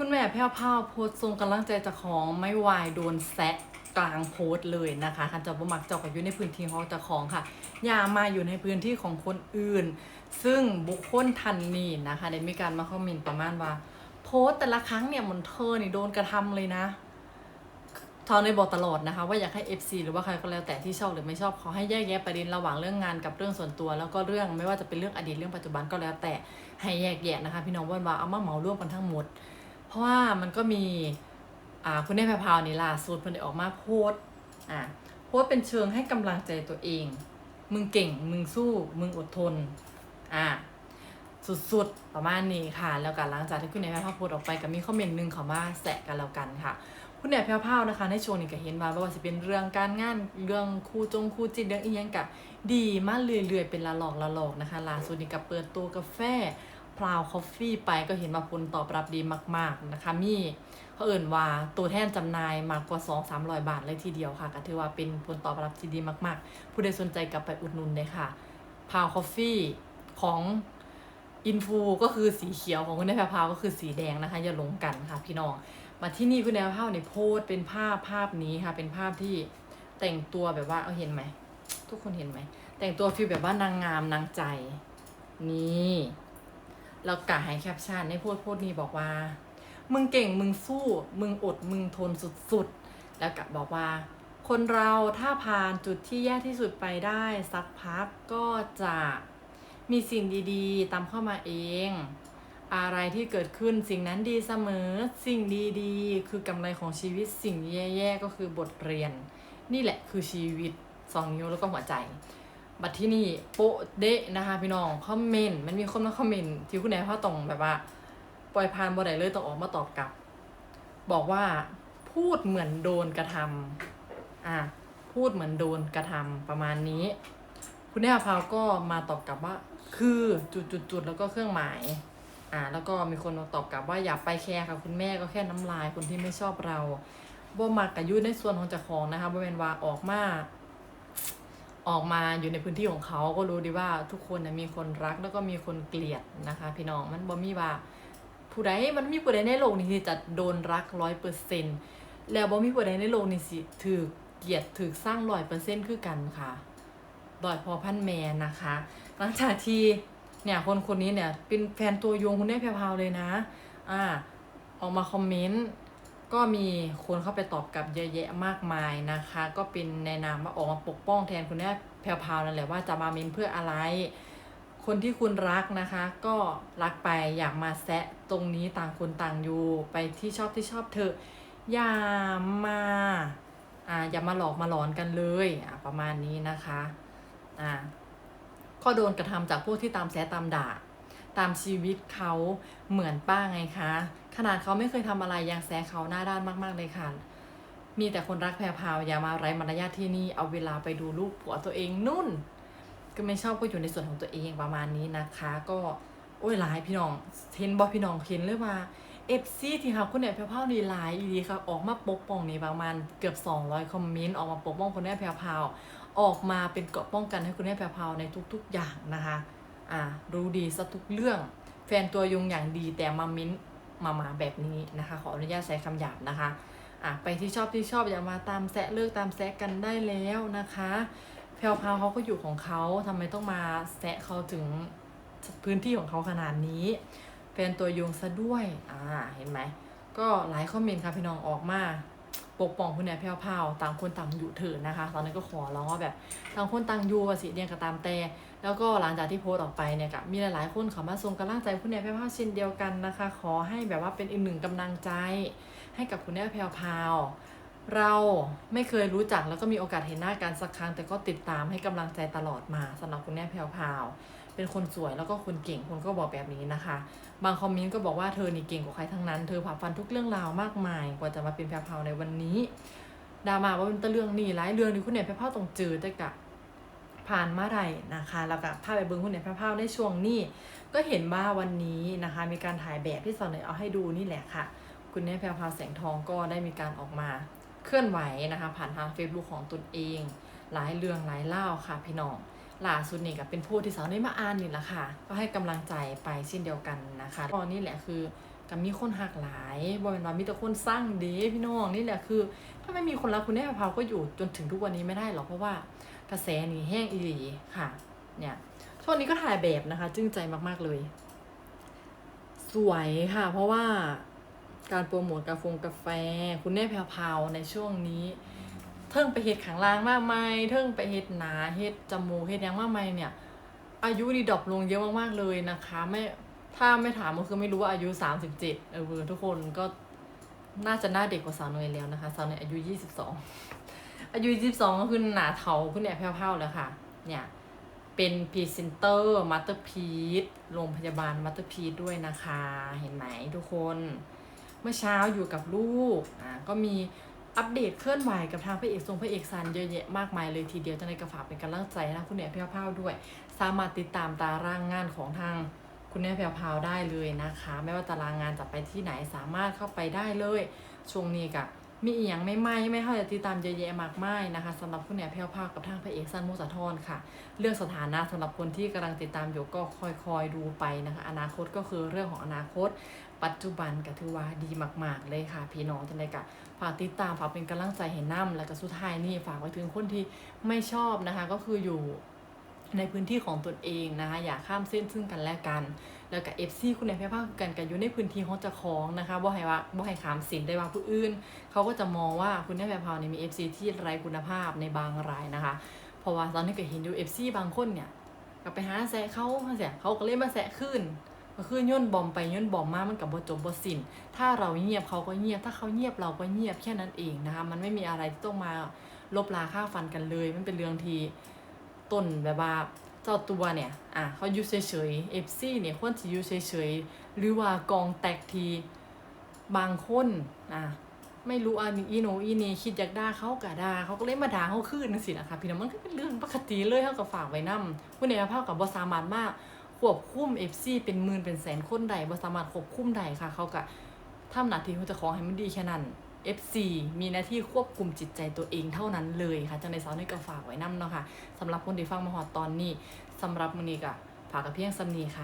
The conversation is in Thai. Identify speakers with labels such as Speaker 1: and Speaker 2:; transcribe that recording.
Speaker 1: คุณแม่แพ้วพาวโพสทรงกำลังใจจากของไม่วายโดนแซะกลางโพสเลยนะคะคันจะบ่มักเจากับอยู่ในพื้นที่ของจ้าของค่ะ อย่ามาอยู่ในพื้นที่ของคนอื่น ซึ่งบุคคลทันนีนะคะได้มีการมาคอมเมนต์ประมาณว่า โพสแต่ละครั้งเนี่ยเหมันเธอนี่โดนกระทำเลยนะทอนในบอกตลอดนะคะ ว่าอยากให้ FC หรือว่าใครก็แล้วแต่ที่ชอบหรือไม่ชอบขอให้แยกแยะประเด็นระหว่างเรื่องงานกับเรื่องส่วนตัว แล้วก็เรื่องไม่ว่าจะเป็นเรื่องอดีตเรื่องปัจจุบันก็แล้วแต่ให้แยกแยะนะคะ พี่น้องว่าว่าเอามาเหมาร่วมกันทั้งหมด ราะว่ามันก็มีคุณแม่แพรพาวนี่ล่ะสูตรเพิ่นได้ออกมาโพสต์อ่าโพสเป็นเชิงให้กำลังใจตัวเอง มึงเก่ง มึงสู้ มึงอดทน อ่าสุดๆ ประมาณนี้ค่ะ แล้วกันหลังจากที่คุณแม่แพรพาวโพสออกไปก็มีคอมเมนต์หนึ่งเขามาแซะกันแล้วกันค่ะ คุณแม่แพรวพาวนะคะ ในช่วงนี้ก็เห็นว่าบ่ว่าสิเป็นเรื่องการงานเรื่องคู่จงคู่จิตเรื่องอีหยังกะดีมากเรื่อยๆเป็นละลอกละลอกนะคะล่าสุดนี้ก็เปิดตัวกาแฟ พราวคอฟฟี่ไปก็เห็นว่าผลตอบรับดีมาก ๆ นะคะมีเขาเอ่นว่าตัวแทนจำหน่ายมากกว่า 2 3 0 0 บาทเลยทีเดียวค่ะ ก็ถือว่าเป็นผลตอบรับที่ดีมาก ๆ ผู้ใดสนใจกลับไปอุดหนุนเลยค่ะพราวคอฟฟี่ของอินฟูก็คือสีเขียวของคุณแม่แพรพาวก็คือสีแดงนะคะ อย่าหลงกันค่ะพี่น้อง มาที่นี่คุณแม่แพรพาวในยโพสเป็นภาพภาพนี้ค่ะ เป็นภาพที่แต่งตัวแบบว่าเอาเห็นไหม ทุกคนเห็นไหม แต่งตัวฟีลแบบว่านางงามนางใจ นี่ แล้วกะให้แคปชั่นในพูดพูดนี้บอกว่า มึงเก่งมึงสู้ มึงอดมึงทนสุดๆ แล้วกะบอกว่า คนเราถ้าผ่านจุดที่แย่ที่สุดไปได้ สักพักก็จะมีสิ่งดีๆ ตามเข้ามาเอง อะไรที่เกิดขึ้นสิ่งนั้นดีเสมอ สิ่งดีๆ คือกำไรของชีวิตสิ่งแย่ๆก็คือบทเรียน นี่แหละคือชีวิตสองนิ้วแล้วก็หัวใจ บัดที่นี่โปะเดะนะคะพี่น้องคอมเมนต์มันมีคนมาคอมเมนต์ที่คุณแอนพ่อตรงแบบว่า ปล่อยผ่านบ่ได้เลยต้องออกมาตอบกลับ บอกว่าพูดเหมือนโดนกระทำอะพูดเหมือนโดนกระทำประมาณนี้ คุณแม่พาวก็มาตอบกลับว่า คือจุดๆแล้วก็เครื่องหมายอ่าแล้วก็มีคนมาตอบกลับว่าอย่าไปแคร์ค่ะคุณแม่ก็แค่น้ำลายคนที่ไม่ชอบเราบ่มักกับยุ่ในส่วนของเจ้าของนะคะบ่เป็นว่าออกมา ออกมาอยู่ในพื้นที่ของเขาก็รู้ดีว่าทุกคนนะมีคนรักแล้วก็มีคนเกลียดนะคะ พี่น้องมันบ่มีว่าผู้ใดมันมีผู้ใดในโลกนี้ที่จะโดนรักร้อยเปอร์เซ็นแล้วบ่มีผู้ใดในโลกนี้สิถือเกลียดถือสร้างร้อยเปอร์เซ็นคือกันค่ะดอยพอพันแมนนะคะ หลังจากที่เนี่ยคนคนนี้เนี่ยเป็นแฟนตัวยงคุณแม่แพรวเลยนะ อ่า ออกมาคอมเมนต์ ก็มีคนเข้าไปตอบกลับเยอะแยะมากมายนะคะ ก็เป็นในนามว่าออกมาปกป้องแทนคุณแม่แพรวๆนั่นแหละว่าจะมาเมนเพื่ออะไร คนที่คุณรักนะคะ ก็รักไปอยากมาแซะตรงนี้ต่างคนต่างอยู่ไปที่ชอบที่ชอบเธอะอย่ามาอ่าอย่ามาหลอกมาหลอนกันเลยอ่าประมาณนี้นะคะอ่าก็โดนกระทำจากพวกที่ตามแซะตามด่า ตามชีวิตเขาเหมือนป้าไงคะ ขนาดเขาไม่เคยทำอะไรยังแซเขาหน้าด้านมาก ๆ เลยค่ะ มีแต่คนรักแพรพาวอย่ามาไร้มารยาทที่นี่เอาเวลาไปดูลูกผัวตัวเองนุ่น ก็ไม่ชอบก็อยู่ในส่วนของตัวเองประมาณนี้นะคะ ก็โอ้ยหลายพี่น้องเห็นบอพี่น้องเห็นเลยว่าเอฟซีที่ค่ะคุณแม่แพรวพาวนี่หลายอีดีค่ะออกมาปกป้องนี่ประมาณเกือบ 200 คอมเมนต์ออกมาปกป้องคุณแม่แพรวพาวออกมาเป็นเกราะป้องกันให้คุณแม่แพรวพาวในทุก ๆ อย่างนะคะ อ่ารู้ดีซะทุกเรื่อง แฟนตัวยงอย่างดีแต่มามิ้นมามาแบบนี้นะคะ ขออนุญาตใช้คำหยาบนะคะอะไปที่ชอบที่ชอบอย่ามาตามแซะเลิกตามแซะกันได้แล้วนะคะแพลวพาวเขาก็อยู่ของเขาทำไมต้องมาแซะเขาถึงพื้นที่ของเขาขนาดนี้ แฟนตัวยงซะด้วยอ่าเห็นไหมก็หลายคอมเมนต์ค่ะพี่น้องออกมา ปกป้องคุณแม่แพรวพาวต่างคนต่างอยู่เถิดนะคะ ตอนนั้นก็ขอร้องว่าแบบต่างคนต่างอยู่ว่าสิเรียนก็ตามแต่แล้วก็หลังจากที่โพสต์ออกไปเนี่ยก็มีหลายๆคนเข้ามาส่งกำลังใจคุณแม่แพรวพาวเช่นเดียวกันนะคะ ขอให้แบบว่าเป็นอีกหนึ่งกำลังใจ ให้กับคุณแม่แพรวพาวเราไม่เคยรู้จักแล้วก็มีโอกาสเห็นหน้ากันสักครั้ง แต่ก็ติดตามให้กำลังใจตลอดมาสำหรับคุณแม่แพรวพาว เป็นคนสวยแล้วก็คนเก่งคนก็บอกแบบนี้นะคะ บางคอมเมนต์ก็บอกว่าเธอนี่เก่งกว่าใครทั้งนั้น เธอผ่าฟันทุกเรื่องราวมากมาย กว่าจะมาเป็นแพรพาวในวันนี้ดราม่าว่าเป็นตะเรื่องนี่หลายเรื่องที่คุณแม่ยแพรพาวต้องเจอแต่กะผ่านมาได้นะคะ แล้วก็พาพไปเบิ้งคุณเนี่ยพราวในช่วงนี้ ก็เห็นว่าวันนี้นะคะ มีการถ่ายแบบที่สอนเนยเอาให้ดูนี่แหละค่ะ คุณเนี่ยแพรวแสงทองก็ได้มีการออกมาเคลื่อนไหวนะคะ ผ่านทาง Facebook ของตนเอง หลายเรื่องหลายเล่าค่ะพี่น้อง ล่าสุดนี่ก็เป็นผู้ที่สาวได้มาอ่านนี่แหละค่ะ ก็ให้กำลังใจไปเช่นเดียวกันนะคะตอนนี้แหละคือกับมีคนหักหลายบ่เป็นว่ามีแต่คนสร้างด้พี่น้องนี่แหละคือ ถ้าไม่มีคนรักคุณแม่พาวก็อยู่จนถึงทุกวันนี้ไม่ได้หรอกเพราะว่ากระแสนี่แห้งอีหลีค่ะ เนี่ยช่วงนี้ก็ถ่ายแบบนะคะ จึ้งใจมากๆเลย สวยค่ะ เพราะว่าการโปรโมทกาแฟกาแฟคุณแม่แพรวในช่วงนี้ เทิงไปเฮ็ดขังล่างมากมายเทิงไปเฮ็ดหนาเฮ็ดจมูกเฮ็ดยังมากมายเนี่ย อายุนี่ดรอปลงเยอะมากๆเลยนะคะไม่ถ้าไม่ถามก็คือไม่รู้ว่าอายุสามสิบเจ็ดเออทุกคนก็น่าจะหน้าเด็กกว่าสาวเนยแล้วนะคะสาวเนยอายุยี่สิบสองอายุยี่สิบสองก็คือหนาเทาคุณเนี่ยแพ้วๆแล้วค่ะ เนี่ยเป็นพรีเซนเตอร์มัตเตอร์พีทโรงพยาบาลมัตเตอร์พีทด้วยนะคะ เห็นไหมทุกคน เมื่อเช้าอยู่กับลูกอ่าก็มี อัปเดตเคลื่อนไหวกับทางพระเอกทรงพระเอกซันเยอะแยะมากมายเลยทีเดียวจะในกระฝากเป็นกำลังใจนะคุณเนี่ยแพ้วๆด้วย สามารถติดตามตารางงานของทางคุณแม่แพรวๆได้เลยนะคะ ไม่ว่าตารางงานจะไปที่ไหนสามารถเข้าไปได้เลยช่วงนี้กะมีอีหยังไม่ไม่ไม่เข้าจะติดตามเยอะแยะมากมายนะคะสำหรับคุณแม่แพรวๆกับทางพระเอกซันมุสาธรค่ะ เรื่องสถานะสำหรับคนที่กำลังติดตามอยู่ก็คอยๆดูไปนะคะ อนาคตก็คือเรื่องของอนาคต ปัจจุบันก็ถือว่าดีมากๆเลยค่ะ พี่น้องจังไดกะฝากติดตามฝากเป็นกำลังใจให้น้ำแล้วก็สุดท้ายนี่ฝากไว้ถึงคนที่ไม่ชอบนะคะ ก็คืออยู่ในพื้นที่ของตนเองนะคะ อย่าข้ามเส้นซึ่งกันและกัน แล้วกับเอฟซีคุณในแพ่ภาคกันกันอยู่ในพื้นที่ของเจ้าของนะคะบ่ให้ว่าบ่ให้ขามสินได้ว่าผู้อื่น เขาก็จะมองว่าคุณแม่แพรพาวเนี่ยมีเอฟซีที่ไร้คุณภาพในบางรายนะคะ เพราะว่าตอนนี้ก็เห็นอยู่เอฟซีบางคนเนี่ยก็ไปหาแซะเขาเสียเขาก็เลยมาแซะขึ้น ก็คือย่นบอมไปย่นบอมมามันกับบจบบสิ้นถ้าเราเงียบเขาก็เงียบ ถ้าเขาเงียบเราก็เงียบแค่นั้นเองนะคะ มันไม่มีอะไรที่ต้องมาลบลาค่าฟันกันเลย มันเป็นเรื่องที่ต้นแบบว่าเจ้าตัวเนี่ย อะเขาอยู่เฉยๆเอฟซีเนี่ยควรจะอยู่เฉยๆหรือว่ากองแตกทีบางคนอะไม่รู้อันนี้อีโนอีนี่คิดอยากด่าเขากะด่าเขาก็เลยมาด่าเขาขึ้นนั่นสินะคะพี่น้องมันก็เป็นเรื่องปกติเลยเขาก็ฝากไว้นำผู้ในภาพกับบสามารถมาก ควบคุมเอฟซีเป็นหมื่นเป็นแสนคนใดบ่สามารถควบคุมใดค่ะ เขาก็ทำหน้าที่ของเจ้าของให้มันดีแค่นั้น FC มีหน้าที่ควบคุมจิตใจตัวเองเท่านั้นเลยค่ะจังในสาวนี่ก็ฝากไว้นำเนาะค่ะสำหรับคนที่ฟังมาหอดตอนนี้สำหรับมือนี้ก็ฝากกับเพียงสำนีค่ะ